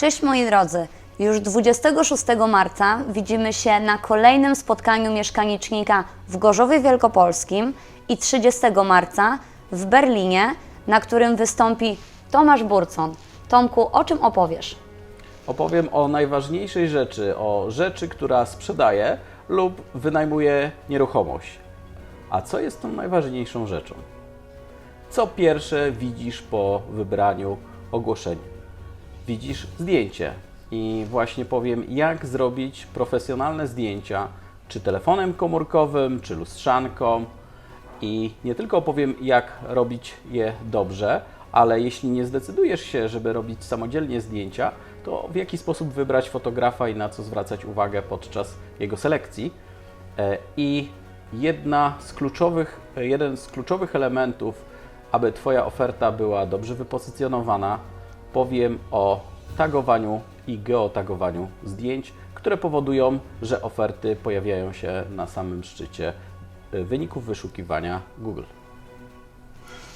Cześć moi drodzy. Już 26 marca widzimy się na kolejnym spotkaniu mieszkanicznika w Gorzowie Wielkopolskim i 30 marca w Berlinie, na którym wystąpi Tomasz Burcon. Tomku, o czym opowiesz? Opowiem o najważniejszej rzeczy, o rzeczy, która sprzedaje lub wynajmuje nieruchomość. A co jest tą najważniejszą rzeczą? Co pierwsze widzisz po wybraniu ogłoszenia? Widzisz zdjęcie i właśnie powiem, jak zrobić profesjonalne zdjęcia, czy telefonem komórkowym, czy lustrzanką. I nie tylko opowiem, jak robić je dobrze, ale jeśli nie zdecydujesz się, żeby robić samodzielnie zdjęcia, to w jaki sposób wybrać fotografa i na co zwracać uwagę podczas jego selekcji. E, I jedna z kluczowych, jeden z kluczowych elementów, aby Twoja oferta była dobrze wypozycjonowana, powiem o tagowaniu i geotagowaniu zdjęć, które powodują, że oferty pojawiają się na samym szczycie e, wyników wyszukiwania Google.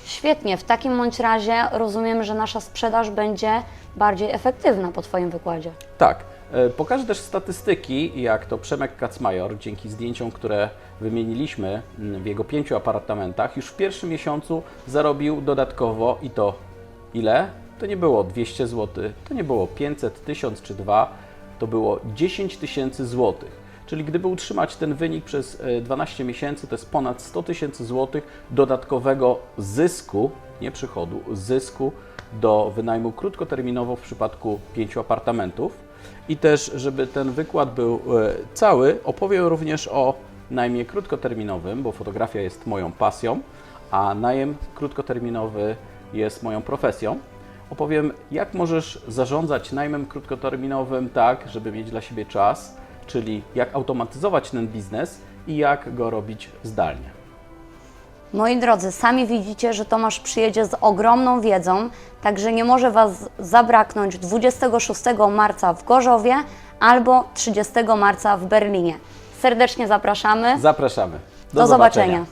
Świetnie, w takim bądź razie rozumiem, że nasza sprzedaż będzie bardziej efektywna po Twoim wykładzie. Tak. e, Pokażę też statystyki, jak to Przemek Kacmajor, dzięki zdjęciom, które wymieniliśmy mm, w jego pięciu apartamentach, już w pierwszym miesiącu zarobił dodatkowo i to ile? To nie było 200 zł, to nie było 500, 1000 czy 2, to było 10 tysięcy złotych. Czyli gdyby utrzymać ten wynik przez e, 12 miesięcy, to jest ponad 100 tysięcy złotych dodatkowego zysku, nie przychodu, zysku do wynajmu krótkoterminowo w przypadku pięciu apartamentów. I też, żeby ten wykład był e, cały, opowiem również o najmie krótkoterminowym, bo fotografia jest moją pasją, a najem krótkoterminowy jest moją profesją. Opowiem, jak możesz zarządzać najmem krótkoterminowym tak, żeby mieć dla siebie czas, czyli jak automatyzować ten biznes i jak go robić zdalnie. Moi drodzy, sami widzicie, że Tomasz przyjedzie z ogromną wiedzą, także nie może Was zabraknąć 26 marca w Gorzowie albo 30 marca w Berlinie. Serdecznie zapraszamy. Zapraszamy. Do zobaczenia.